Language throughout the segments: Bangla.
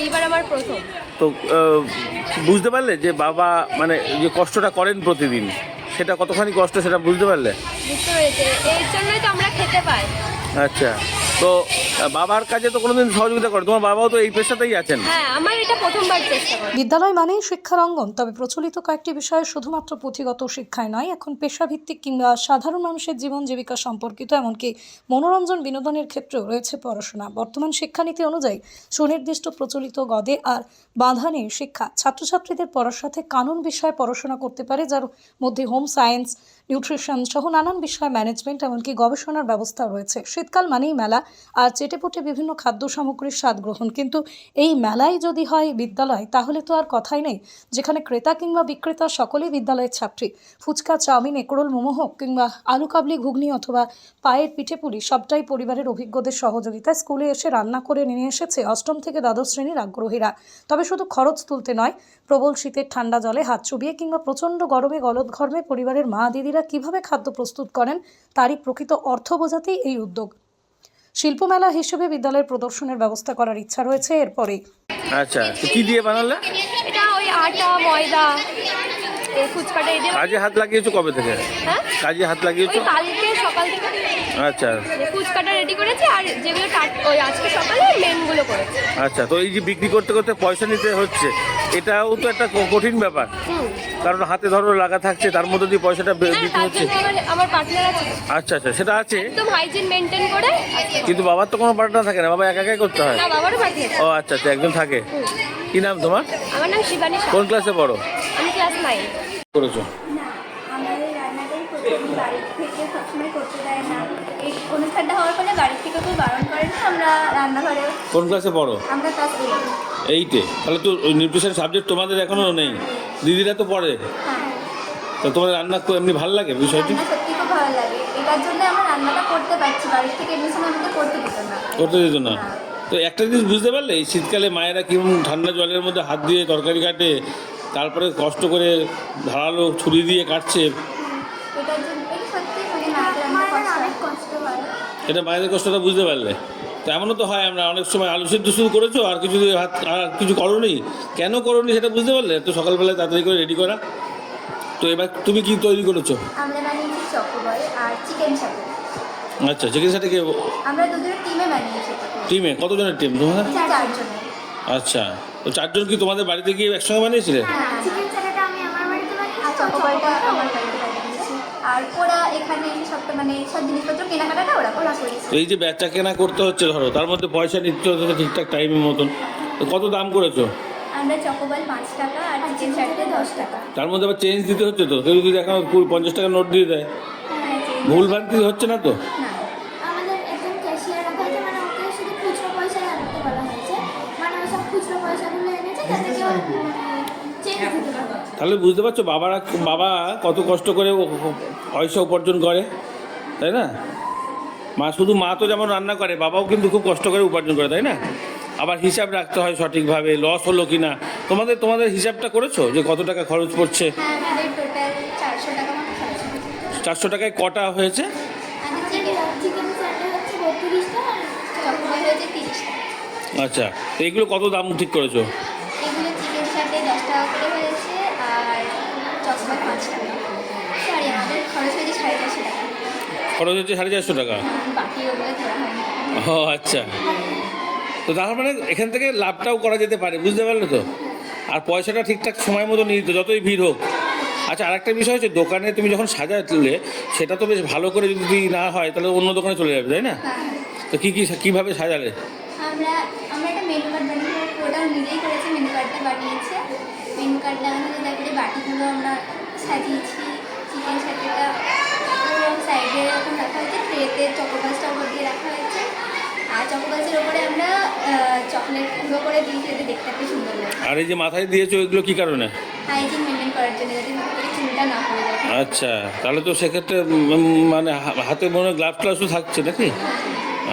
এইবার আমার প্রথম। তো বুঝতে পারলে যে বাবা মানে যে কষ্টটা করেন প্রতিদিন সেটা কতখানি কষ্ট সেটা বুঝতে পারলে? বুঝতে পেরেছে। এর জন্যই তো আমরা খেতে পাই। আচ্ছা। তো বাবার কাজে তো কোনোদিন সহযোগিতা করে। তোমার বাবাও তো এই পেশাতেই আছেন। হ্যাঁ আমার এটা প্রথমবার চেষ্টা করা। বিদ্যালয় মানেই শিক্ষার অঙ্গন তবে প্রচলিত কয়েকটি বিষয়ে শুধুমাত্র পুঁথিগত শিক্ষায় নয় এখন পেশাভিত্তিক কিংবা সাধারণ মানুষের জীবন জীবিকা সম্পর্কিত এমনকি মনোরঞ্জন বিনোদনের ক্ষেত্রেও রয়েছে পড়াশোনা। বর্তমান শিক্ষানীতি অনুযায়ী সুনির্দিষ্ট প্রচলিত গদে আর বাধা নেই শিক্ষা। ছাত্রছাত্রীদের পড়ার সাথে কানুন বিষয়ে পড়াশোনা করতে পারে যার মধ্যে হোম সায়েন্স নিউট্রিশন সহ নানান বিষয় ম্যানেজমেন্ট এমনকি গবেষণার ব্যবস্থা রয়েছে। শীতকাল মানেই মেলা, আর চেটেপুটে বিভিন্ন খাদ্য সামগ্রীর স্বাদ গ্রহণ। কিন্তু এই মেলায় যদি হয় বিদ্যালয়, তাহলে তো আর কথাই নেই। যেখানে ক্রেতা কিংবা বিক্রেতা সকলেই বিদ্যালয়ের ছাত্রী। ফুচকা, চাউমিন একরোল মোমো হোক কিংবা আলু, কাবলি, ঘুগনি অথবা পায়ের পিঠে পুলি সবটাই পরিবারের অভিজ্ঞদের সহযোগিতায় স্কুলে এসে রান্না করে নিয়ে এসেছে অষ্টম থেকে দ্বাদশ শ্রেণির আগ্রহীরা। তবে শুধু খরচ তুলতে নয়, প্রবল শীতের ঠান্ডা জলে হাত চুবিয়ে কিংবা প্রচণ্ড গরমে গলদঘর্মে পরিবারের মা দিদিরা কীভাবে খাদ্য প্রস্তুত করেন তারই প্রকৃত অর্থ বোঝাতেই এই উদ্যোগ। শিল্পমেলা হিসেবে বিদ্যালয়ের প্রদর্শনের ব্যবস্থা করার ইচ্ছা রয়েছে এরপরে আচ্ছা কি দিয়ে বানালে? এটা ওই আটা ময়দা এই ফুচকাটা এই দিয়ে কাজে হাত লাগিয়েছো কবে থেকে? হ্যাঁ? কাজে হাত লাগিয়েছো? কালকে সকাল থেকে আচ্ছা। ফুচকাটা রেডি করেছি আর যেগুলো ওই আজকে সকালে মেনগুলো করেছি। আচ্ছা তো এই যে বিক্রি করতে করতে পয়সা নিতে হচ্ছে এটাও তো একটা ক- কঠিন ব্যাপার। কারণ হাতে ধরো লাগা থাকছে তার মধ্যে দিয়ে পয়সাটা হ্যাঁ দিতে হচ্ছে। আমার পার্টনার আছে। আচ্ছা আচ্ছা সেটা আছে। একদম হাইজিন মেনটেন করে কিন্তু বাবার তো কোনো পার্টনার থাকে না বাবা একা একাই করতে হয়? না বাবারও পার্টনার ও আচ্ছা আচ্ছা একজন থাকে। কি নাম তোমার? আমার নাম শিবানী কোন ক্লাসে পড়ো? আমি ক্লাস নাইন করেছ? না আমাদের রান্নাটাই প্রথম বাড়ি থেকে সবসময় করতে দেয়। অনুষ্ঠানটা হওয়ার ফলে বাড়ি থেকে কেউ বারণ করে না আমরা রান্নাঘরে কোন ক্লাসে পড়ো? আমরা ক্লাস এইটে তাহলে তো ওই নিউট্রিশন সাবজেক্ট তোমাদের এখনও নেই। দিদিরা তো পড়ে। হ্যাঁ। তো তোমার রান্না এমনি ভালো লাগে বিষয়টি? সত্যি খুব ভালো লাগে। এটার জন্য আমরা রান্নাটা করতে পারছি বাড়ি থেকে আমাদের করতে দিত না। করতে দিত না। তো একটা জিনিস বুঝতে পারলে এই শীতকালে মায়েরা কেমন ঠান্ডা জলের মধ্যে হাত দিয়ে তরকারি কাটে তারপরে কষ্ট করে ধারালো ছুরি দিয়ে কাটছে। এটার জন্য সত্যি মানে অনেক কষ্ট হয়। এটা মায়েদের কষ্টটা বুঝতে পারলে। তো এমনও তো হয় আমরা অনেক সময় আলু সিদ্ধ শুরু করেছ আর কিছু দিয়ে হাত আর কিছু করোনি। কেন করোনি সেটা বুঝতে পারলে? তো সকালবেলায় তাড়াতাড়ি করে রেডি করা। তো এবার তুমি কি তৈরি করেছ? আমরা বানিয়েছি চকোবল আর চিকেন সাথে। আচ্ছা চিকেন সাথে কি আমরা দুজনের টিমে বানিয়েছি টিমে? কতজনের টিম? তোমাদের? চারজনের। আচ্ছা তো চারজন কি তোমাদের বাড়িতে গিয়ে একসঙ্গে বানিয়েছিলে? চিকেন চাটাটা আমি আমার বাড়িতে বানিয়েছি আর চকোবলটা আমার আর ওরা এখানে এসে সবটা মানে সব জিনিসপত্র কেনাকাটাটা ওরা ওরা করেছে। এই যে বেচা কেনা করতে হচ্ছে ধরো তার মধ্যে পয়সা নিতে হচ্ছে ঠিকঠাক টাইমের মতন। তো কত দাম করেছ? আমরা চকোবল পাঁচ টাকা আর চিকেন চাটতে দশ টাকা। তার মধ্যে আবার চেঞ্জ দিতে হচ্ছে তো? কেউ যদি এখন কুড়ি পঞ্চাশ টাকা নোট দিয়ে দেয়। হ্যাঁ ভুল ভ্রান্তি হচ্ছে না তো? না আমাদের একজন ক্যাশিয়ার রাখা হয়েছে মানে ওকে শুধু খুচরো পয়সা রাখতে বলা হয়েছে মানে ওই সব খুচরো পয়সাগুলো এনেছে যাতে কেউ চেঞ্জ দিতে পারে তাহলে বুঝতে পারছ, বাবারা বাবা কত কষ্ট করে পয়সা উপার্জন করে, তাই না? মা শুধু মা তো যেমন রান্না করে, বাবাও কিন্তু খুব কষ্ট করে উপার্জন করে, তাই না? আবার হিসাব রাখতে হয় সঠিকভাবে লস হলো কি না তোমাদের তোমাদের হিসাবটা করেছ যে কত টাকা খরচ পড়ছে? চারশো টাকায় কটা হয়েছে? আচ্ছা এগুলো কত দাম ঠিক করেছ? খরচ হচ্ছে সাড়ে চারশো টাকা। ও আচ্ছা। তো তার মানে এখান থেকে লাভটাও করা যেতে পারে, বুঝতে পারলে তো? আর পয়সাটা ঠিকঠাক সময় মতো নিয়ে যতই ভিড় হোক। আচ্ছা আরেকটা বিষয় হচ্ছে, দোকানে তুমি যখন সাজা সাজালে, সেটা তো বেশ ভালো করে যদি না হয়, তাহলে অন্য দোকানে চলে যাবে, তাই না? তো কী কী, কীভাবে সাজালে? আমরা আমরা একটা মেনু কার্ড ওটাও নিজেই মেনু কার্ডটা বানিয়েছে। মেনু বাটিগুলো আমরা সাজিয়েছি চিকেন সাইডে এরকম রাখা হয়েছে ট্রেতে চকোবাসটা উপর দিয়ে রাখা হয়েছে। আর চকোবাসের ওপরে আমরা চকলেট গুঁড়ো করে দিয়েছি যাতে দেখতে একটা সুন্দর লাগে। আর এই যে মাথায় দিয়েছ এগুলো কী কারণে? হাইজিন মেনটেন করার জন্য যাতে চুলটা না পড়ে যায়। আচ্ছা তাহলে তো সেক্ষেত্রে মানে হাতে মনে হয় গ্লাভস ট্লাভসও থাকছে নাকি?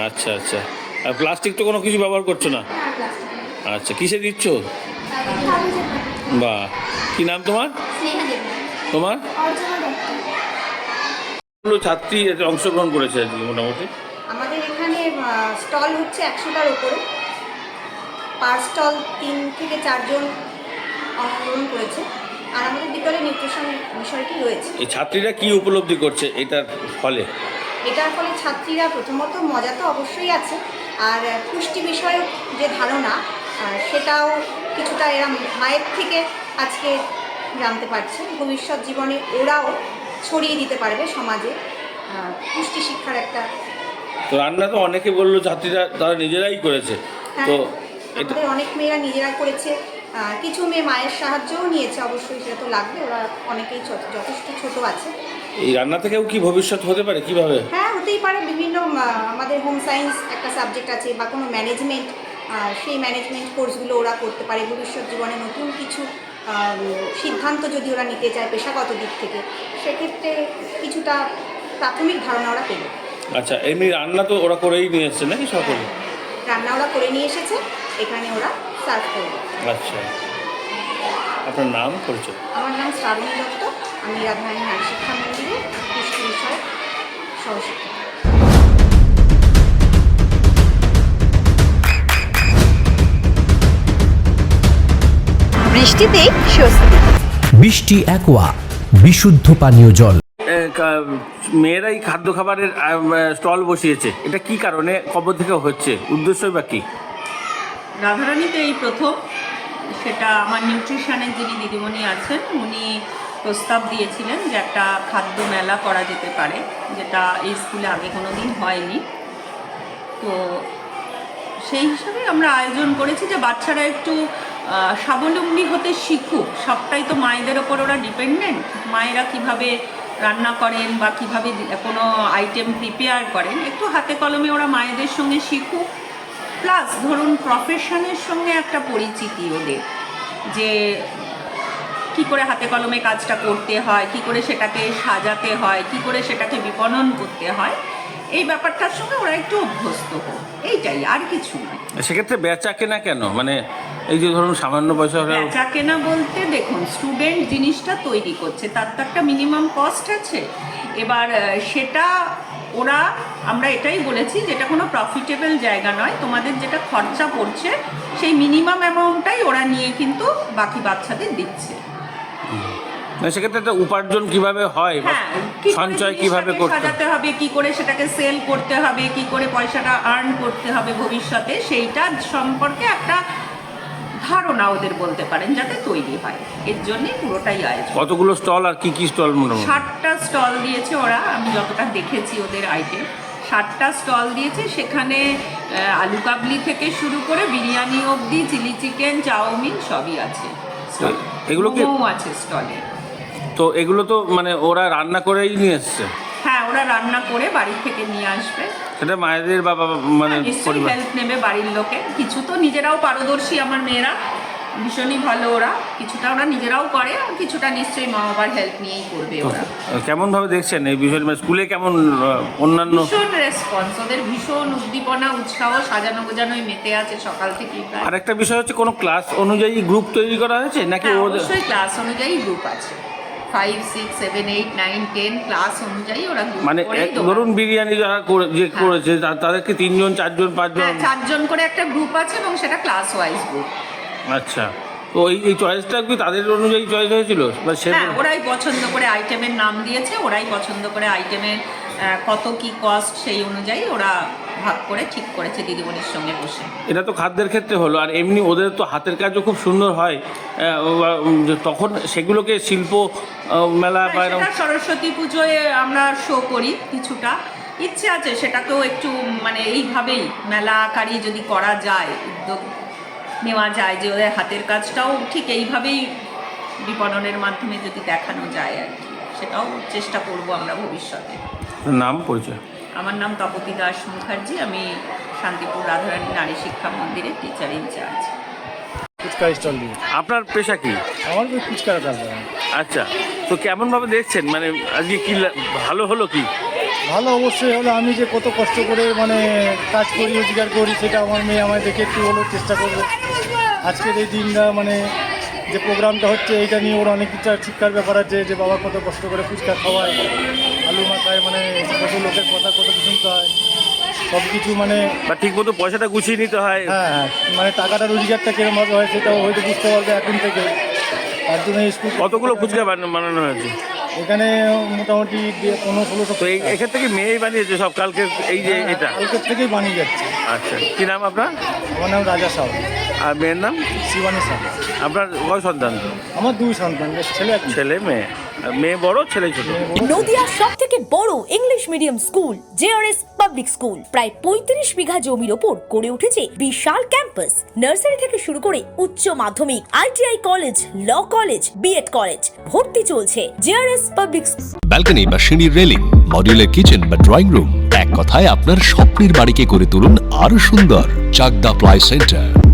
আচ্ছা আচ্ছা। আর প্লাস্টিক তো কোনো কিছু ব্যবহার করছ না? আচ্ছা কিসে দিচ্ছ? বা কি নাম তোমার? তোমার? ছাত্রী এতে অংশগ্রহণ করেছে আজকে মোটামুটি। আমাদের এখানে স্টল হচ্ছে একশোটার ওপরে পার স্টল তিন থেকে চারজন অংশগ্রহণ করেছে। আর আমাদের বিদ্যালয়ে নিউট্রিশন বিষয়টি রয়েছে। এই ছাত্রীরা কি উপলব্ধি করছে এটার ফলে? এটার ফলে ছাত্রীরা প্রথমত মজা তো অবশ্যই আছে। আর পুষ্টি বিষয়ক যে ধারণা সেটাও কিছুটা এরা মায়ের থেকে আজকে জানতে পারছে ভবিষ্যৎ জীবনে ওরাও ছড়িয়ে দিতে পারবে সমাজে পুষ্টি শিক্ষার একটা তো রান্না তো অনেকে বলল ছাত্রীরা তারা নিজেরাই করেছে। হ্যাঁ, তো আমাদের অনেক মেয়েরা নিজেরা করেছে। কিছু মেয়ে মায়ের সাহায্যও নিয়েছে অবশ্যই সেটা তো লাগবে ওরা অনেকেই যথেষ্ট ছোট আছে। এই রান্না থেকেও কি ভবিষ্যৎ হতে পারে কীভাবে? হ্যাঁ হতেই পারে বিভিন্ন আমাদের হোম সায়েন্স একটা সাবজেক্ট আছে বা কোনো ম্যানেজমেন্ট সেই ম্যানেজমেন্ট কোর্সগুলো ওরা করতে পারে ভবিষ্যৎ জীবনে নতুন কিছু সিদ্ধান্ত যদি ওরা নিতে চায় পেশাগত দিক থেকে সেক্ষেত্রে কিছুটা প্রাথমিক ধারণা ওরা পেল। আচ্ছা এমনি রান্না তো ওরা করেই নিয়ে এসছে নাকি সকলে? রান্না ওরা করে নিয়ে এসেছে এখানে ওরা সার্ভ করবে আচ্ছা। আপনার নাম পরিচয়? আমার নাম শ্রাবণী দত্ত আমি রাধারানী নারী শিক্ষা মন্দিরে বিষয় সহশিক্ষা বৃষ্টিতেই স্বস্তি। বৃষ্টি অ্যাকোয়া বিশুদ্ধ পানীয় জল। মেয়েরাই খাদ্য খাবারের স্টল বসিয়েছে। এটা কি কারণে কবর থেকে হচ্ছে? উদ্দেশ্যই বা কি? রাধারানীতে এই প্রথম। সেটা আমার নিউট্রিশনের যিনি দিদিমণি আছেন উনি প্রস্তাব দিয়েছিলেন যে একটা খাদ্য মেলা করা যেতে পারে যেটা এই স্কুলে আগে কোনো দিন হয়নি। তো সেই হিসাবে আমরা আয়োজন করেছি যে বাচ্চারা একটু স্বাবলম্বী হতে শিখুক, সবটাই তো মায়েদের ওপর ওরা ডিপেন্ডেন্ট মায়েরা কীভাবে রান্না করেন বা কীভাবে কোনো আইটেম প্রিপেয়ার করেন, একটু হাতে কলমে ওরা মায়েদের সঙ্গে শিখুক। প্লাস ধরুন প্রফেশনের সঙ্গে একটা পরিচিতি ওদের, যে কি করে হাতে কলমে কাজটা করতে হয়, কি করে সেটাকে সাজাতে হয়, কি করে সেটাকে বিপণন করতে হয়, এই ব্যাপারটার সঙ্গে ওরা একটু অভ্যস্ত হোক, এইটাই, আর কিছু নয়। সেক্ষেত্রে বেচা কেনা কেন? মানে এই যে ধরুন সামান্য পয়সা হলে বেচা কেনা বলতে দেখুন স্টুডেন্ট জিনিসটা তৈরি করছে তার তো একটা মিনিমাম কস্ট আছে। এবার সেটা ওরা আমরা এটাই বলেছি যেটা কোনো প্রফিটেবল জায়গা নয় তোমাদের যেটা খরচা পড়ছে সেই মিনিমাম অ্যামাউন্টটাই ওরা নিয়ে কিন্তু বাকি বাচ্চাদের দিচ্ছে। সেক্ষেত্রে উপার্জন কীভাবে হয় হ্যাঁ সঞ্চয় কীভাবে করতে সাজাতে হবে কি করে সেটাকে সেল করতে হবে কি করে পয়সাটা আর্ন করতে হবে ভবিষ্যতে সেইটা সম্পর্কে একটা ধারণা ওদের বলতে পারেন যাতে তৈরি হয়। এর জন্যই পুরোটাই আয়োজন। কতগুলো স্টল আর কি কি স্টল মোটামুটি? ষাটটা স্টল দিয়েছে ওরা আমি যতটা দেখেছি ওদের আইটেম ষাটটা স্টল দিয়েছে সেখানে আলু কাবলি থেকে শুরু করে বিরিয়ানি অবধি চিলি চিকেন চাউমিন সবই আছে। এগুলো আছে স্টলে। তো এগুলো তো মানে ওরা রান্না করেই নিয়ে এসছে? ওরা রান্না করে বাড়ি থেকে নিয়ে আসবে। সেটা মায়েদের বা বাবা মানে হ্যাঁ, পরিবার হেল্প নেবে বাড়ির লোকে। কিছু তো নিজেরাও পারদর্শী আমার মেয়েরা। ভীষণই ভালো ওরা। কিছুটা ওরা নিজেরাও করে আর কিছুটা নিশ্চয়ই মা বাবার হেল্প নিয়েই করবে ওরা। কেমন ভাবে দেখছেন এই বিষয়টা মানে স্কুলে কেমন অন্যান্য ভীষণ রেসপন্স ওদের ভীষণ উদ্দীপনা উৎসাহ সাজানো গোজানোয় মেতে আছে সকাল থেকে আর একটা বিষয় হচ্ছে কোনো ক্লাস অনুযায়ী গ্রুপ তৈরি করা হয়েছে? নাকি হ্যাঁ, ওদের অবশ্যই ক্লাস অনুযায়ী গ্রুপ আছে। Five six seven eight nine ten class অনুযায়ী ওরা মানে। ধরুন বিরিয়ানি যারা যে হ্যাঁ। করেছে তাদেরকে তিনজন চারজন পাঁচজন হ্যাঁ চারজন করে একটা গ্রুপ আছে এবং সেটা ক্লাস ওয়াইজ গ্রুপ আচ্ছা তো এই এই চয়েসটা কি তাদের অনুযায়ী চয়েস হয়েছিল বা সে হ্যাঁ ওরাই পছন্দ করে আইটেমের নাম দিয়েছে ওরাই পছন্দ করে আইটেমের কত কি কস্ট সেই অনুযায়ী ওরা ভাগ করে ঠিক করেছে দিদিমণির সঙ্গে বসে। এটা তো খাদ্যের ক্ষেত্রে হলো আর এমনি ওদের তো হাতের কাজও খুব সুন্দর হয়। তখন সেগুলোকে শিল্প মেলা বা সেটা সরস্বতী পুজোয় আমরা শো করি কিছুটা। ইচ্ছে আছে সেটাকেও একটু মানে এইভাবেই মেলা আকারই যদি করা যায় উদ্যোগ নেওয়া যায় যে ওদের হাতের কাজটাও ঠিক এইভাবেই বিপণনের মাধ্যমে যদি দেখানো যায় আর কি সেটাও চেষ্টা করব আমরা ভবিষ্যতে। নাম পরিচয়? আমার নাম তপতি দাস মুখার্জি আমি শান্তিপুর রাধারানী নারী শিক্ষা মন্দিরে টিচার ইনচার্জ ফুচকা স্টল দিয়ে। আপনার পেশা কি? আমার ওই ফুচকার কাজ। আচ্ছা তো কেমন ভাবে দেখছেন? মানে আজকে কি ভালো হলো কি? ভালো অবশ্যই হলো আমি যে কত কষ্ট করে মানে কাজ করি রোজগার করি সেটা আমার মেয়ে আমায় দেখে একটু হলেও চেষ্টা করবে। আজকের এই দিনটা মানে যে প্রোগ্রামটা হচ্ছে এইটা নিয়ে ওর অনেক কিছু শিক্ষার ব্যাপার আছে যে বাবা কত কষ্ট করে ফুচকা খাওয়ায় আলু মাথায় মানে কত লোকের কথা কত শুনতে হয় সব কিছু মানে বা ঠিক মতো পয়সাটা গুছিয়ে নিতে হয়। হ্যাঁ হ্যাঁ মানে টাকাটা রোজগারটা কিরমভাবে হয় সেটাও হয়তো বুঝতে পারবে এখন থেকে। তার জন্য স্কুল কতগুলো ফুচকা বান- বানানো হয়েছে? এখানে মোটামুটি পনেরো ষোলোশো তো এই এখান থেকে মেয়েই বানিয়েছে সব কালকে এই যে এটা? কালকের থেকেই বানিয়ে যাচ্ছে। আচ্ছা কী নাম আপনার? আমার নাম রাজা সাউ। আর মেয়ের নাম? শিবানী সাউ। আপনার কয় সন্তান? আমার দুই সন্তান ছেলে মেয়ে। ছেলে মেয়ে। মেয়ে বড় ছেলে ছোট? নদিয়ার সব থেকে বড় English medium school JRS public school প্রায় পঁয়ত্রিশ বিঘা জমির ওপর গড়ে উঠেছে বিশাল ক্যাম্পাস নার্সারি থেকে শুরু করে উচ্চ মাধ্যমিক ITI college law college BEd college ভর্তি চলছে জেআরএস পাবলিক ব্যালকনি বা সিঁড়ির রেলিং মডিউলার কিচেন বা ড্রয়িং রুম এক কথায় আপনার স্বপ্নের বাড়িকে করে তুলুন আরও সুন্দর Chakdah ply centre.